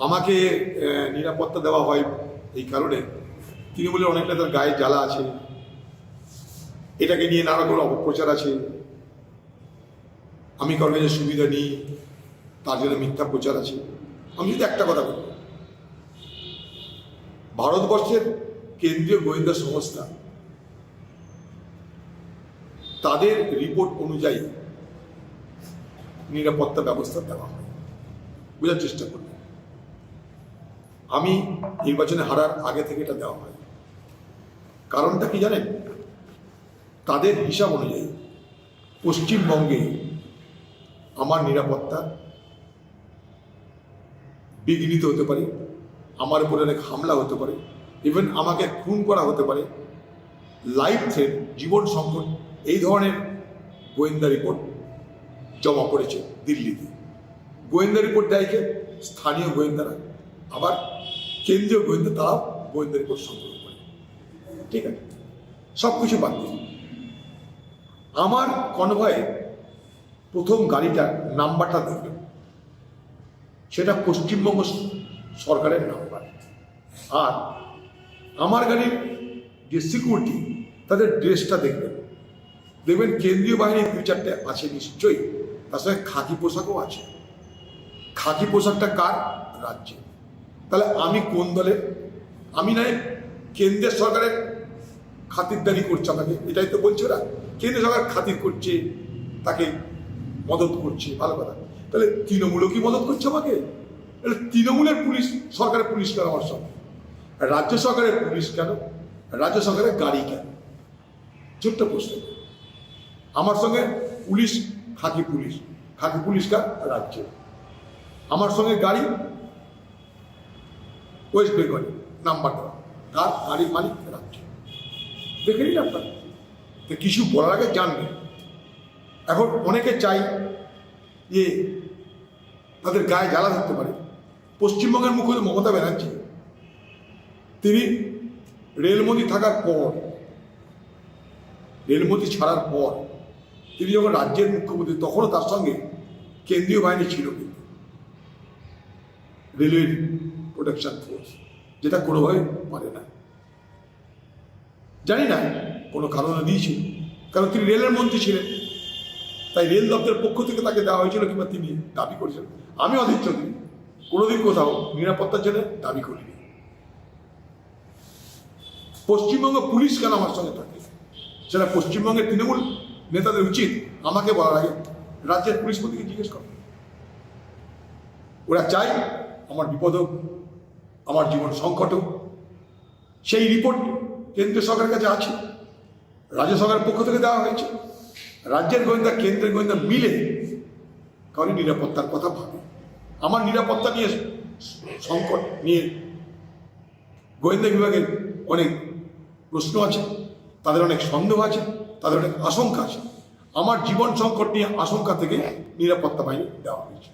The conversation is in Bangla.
আমাকে নিরাপত্তা দেওয়া হয় এই কারণে। তৃণমূলের অনেক নেতার গায়ে জ্বালা আছে। এটাকে নিয়ে নানা রকম অপপ্রচার আছে। আমি কারোর কাছে সুবিধা নিই, তার জন্য মিথ্যা প্রচার আছে। আমি যদি একটা কথা বলি ভারতবর্ষের কেন্দ্রীয় গোয়েন্দা সংস্থা, তাদের রিপোর্ট অনুযায়ী নিরাপত্তা ব্যবস্থা দেওয়া হয়। বোঝার চেষ্টা করবে। আমি নির্বাচনে হারার আগে থেকে এটা দেওয়া হয়। কারণটা কি জানেন? তাদের হিসাব অনুযায়ী পশ্চিমবঙ্গে আমার নিরাপত্তা বিঘ্নিত হতে পারে, আমার উপরে অনেক হামলা হতে পারে ইভেন আমাকে খুন করা হতে পারে। লাইফ থ্রেট জীবন সংকট, এই ধরনের গোয়েন্দা রিপোর্ট জমা পড়েছে দিল্লিতে। গোয়েন্দা রিপোর্ট দেয় স্থানীয় গোয়েন্দারা। আবার কেন্দ্রীয় গোয়েন্দা তারাও গোয়েন্দা রিপোর্ট সংগ্রহ করে। ঠিক আছে? সব কিছু বাদ দিন। আমার কনভয়ে প্রথম গাড়িটার নাম্বারটা দেখবেন। সেটা পশ্চিমবঙ্গ সরকারের নাম্বার। আর আমার গাড়ির যে সিকিউরিটি তাদের ড্রেসটা দেখবেন। দেখবেন কেন্দ্রীয় বাহিনীর ফিউচারটা আছে নিশ্চয়ই। তার সঙ্গে খাকি পোশাকও আছে। খাকি পোশাকটা কার? রাজ্যে তাহলে আমি কোন দলে? আমি নয়, কেন্দ্রের সরকারের খাতিরদারি করছে আমাকে, এটাই তো বলছে ওরা। কেন্দ্র সরকার খাতির করছে, তাকে মদত করছে, ভালো কথা। তাহলে তৃণমূলও কি মদত করছে আমাকে? তৃণমূলের পুলিশ, সরকারের পুলিশ কেন আমার সঙ্গে? রাজ্য সরকারের পুলিশ কেন? রাজ্য সরকারের গাড়ি কেন? ছোট্ট প্রশ্ন। আমার সঙ্গে পুলিশ, খাকি পুলিশ। খাকি পুলিশ কার? রাজ্য আমার সঙ্গে গাড়ি ওয়েস্ট বেঙ্গলে, নাম্বার দেওয়া কার গাড়ির মালিক রাজ্য। দেখে নিন আপনার? কিছু বলার আগে জানবেন। এখন অনেকে চাই যে তাদের গায়ে জ্বালা থাকতে পারে। পশ্চিমবঙ্গের মুখ্যমন্ত্রী মমতা ব্যানার্জি, তিনি রেলমন্ত্রী থাকার পর, রেলমন্ত্রী ছাড়ার পর, তিনি যখন রাজ্যের মুখ্যমন্ত্রী, তখনও তার সঙ্গে কেন্দ্রীয় বাহিনী ছিল কিন্তু। রেলওয়ে প্রোটেকশন ফোর্স যেটা কোনোভাবে পারে না। জানি না কোনো কারণে দিয়েছিল কারণ তিনি রেলের মন্ত্রী ছিলেন। তাই রেল দপ্তরের পক্ষ থেকে তাকে দেওয়া হয়েছিল কিংবা তিনি দাবি করেছিলেন আমি অধীর চৌধুরী কোনোদিন কোথাও নিরাপত্তার জন্য দাবি করিনি। পশ্চিমবঙ্গ পুলিশ কেন আমার সঙ্গে থাকে? সেটা পশ্চিমবঙ্গের তৃণমূল নেতাদের উচিত আমাকে বলার আগে রাজ্যের পুলিশ মন্ত্রীকে জিজ্ঞেস করে। ওরা চায় আমার বিপদ হোক আমার জীবন সংকট সেই রিপোর্ট কেন্দ্রীয় সরকারের কাছে আছে। রাজ্য সরকারের পক্ষ থেকে দেওয়া হয়েছে। রাজ্যের গোয়েন্দা, কেন্দ্রের গোয়েন্দা মিলে কারণ নিরাপত্তার কথা ভাবে। আমার নিরাপত্তা নিয়ে সংকট নিয়ে গোয়েন্দা বিভাগের অনেক প্রশ্ন আছে, তাদের অনেক সন্দেহ আছে, তাদের অনেক আশঙ্কা আছে। আমার জীবন সংকট নিয়ে আশঙ্কা থেকে নিরাপত্তা বাহিনী দেওয়া হয়েছে।